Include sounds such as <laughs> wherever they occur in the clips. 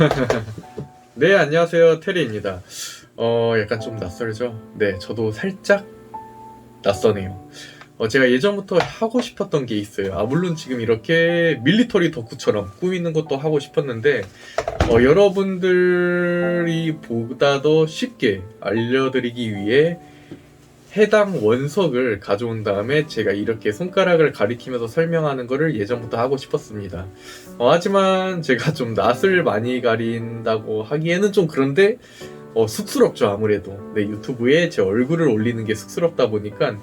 <laughs> 네, 안녕하세요. 테리입니다. 어, 약간 좀 낯설죠? 네, 저도 살짝 낯서네요. 어, 제가 예전부터 하고 싶었던 게 있어요. 아, 물론 지금 이렇게 밀리터리 덕후처럼 꾸미는 것도 하고 싶었는데, 어, 여러분들이 보다 더 쉽게 알려드리기 위해 해당 원석을 가져온 다음에 제가 이렇게 손가락을 가리키면서 설명하는 거를 예전부터 하고 싶었습니다. 어, 하지만 제가 <laughs> 좀 낯을 많이 가린다고 하기에는 좀 그런데 어, 쑥스럽죠 아무래도 네, 유튜브에 제 얼굴을 올리는 게 쑥스럽다 보니까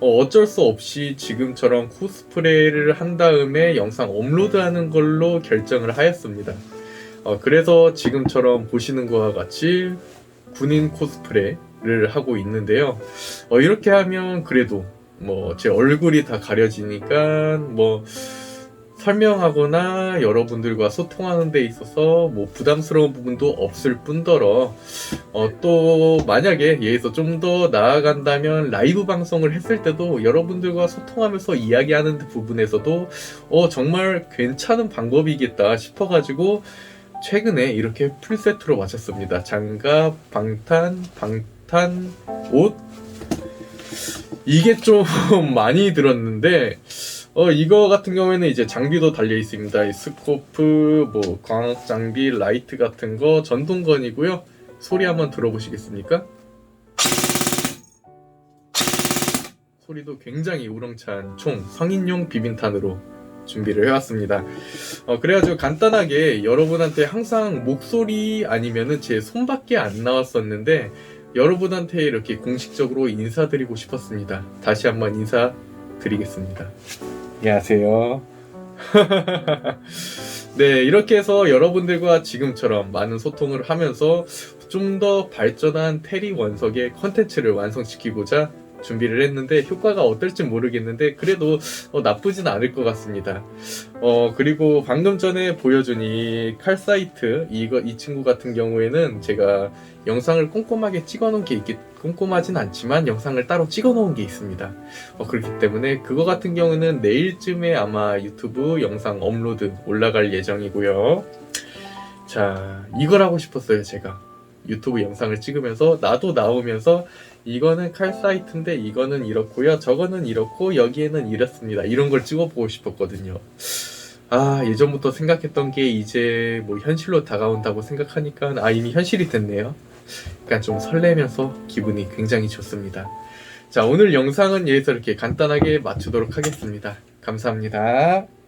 어, 어쩔 수 없이 지금처럼 코스프레를 한 다음에 영상 업로드하는 걸로 결정을 하였습니다. 어, 그래서 지금처럼 보시는 것과 같이 군인 코스프레 를 하고 있는데요. 어, 이렇게 하면 그래도 뭐 제 얼굴이 다 가려지니까 뭐 설명하거나 여러분들과 소통하는 데 있어서 뭐 부담스러운 부분도 없을 뿐더러 어, 또 만약에 얘에서 좀 더 나아간다면 라이브 방송을 했을 때도 여러분들과 소통하면서 이야기하는 부분에서도 어, 정말 괜찮은 방법이겠다 싶어가지고 최근에 이렇게 풀세트로 마쳤습니다. 장갑, 방탄, 방 탄, 옷 이게 좀 <laughs> 많이 들었는데 어 이거 같은 경우에는 이제 장비도 달려 있습니다. 이 스코프, 뭐 광학 장비, 라이트 같은 거 전동건이고요. 소리 한번 들어보시겠습니까? 소리도 굉장히 우렁찬 총 성인용 비빈탄으로 준비를 해왔습니다. 어, 그래가지고 간단하게 여러분한테 항상 목소리 아니면은 제 손밖에 안 나왔었는데 여러분한테 이렇게 공식적으로 인사드리고 싶었습니다. 다시 한번 인사드리겠습니다. 안녕하세요. <laughs> 네, 이렇게 해서 여러분들과 지금처럼 많은 소통을 하면서 좀 더 발전한 테리 원석의 컨텐츠를 완성시키고자 준비를 했는데 효과가 어떨지 모르겠는데 그래도 어, 나쁘진 않을 것 같습니다. 어 그리고 방금 전에 보여준 이 칼사이트 이거 이 친구 같은 경우에는 제가 영상을 꼼꼼하게 찍어놓은 게 있기 꼼꼼하진 않지만 영상을 따로 찍어놓은 게 있습니다. 어, 그렇기 때문에 그거 같은 경우는 내일쯤에 아마 유튜브 영상 업로드 올라갈 예정이고요. 자 이걸 하고 싶었어요 제가 유튜브 영상을 찍으면서 나도 나오면서 이거는 칼사이트인데 이거는 이렇고요. 저거는 이렇고 여기에는 이렇습니다. 이런 걸 찍어보고 싶었거든요. 아 예전부터 생각했던 게 이제 뭐 현실로 다가온다고 생각하니까 아 이미 현실이 됐네요. 그러니까 좀 설레면서 기분이 굉장히 좋습니다. 자 오늘 영상은 여기서 이렇게 간단하게 마치도록 하겠습니다. 감사합니다.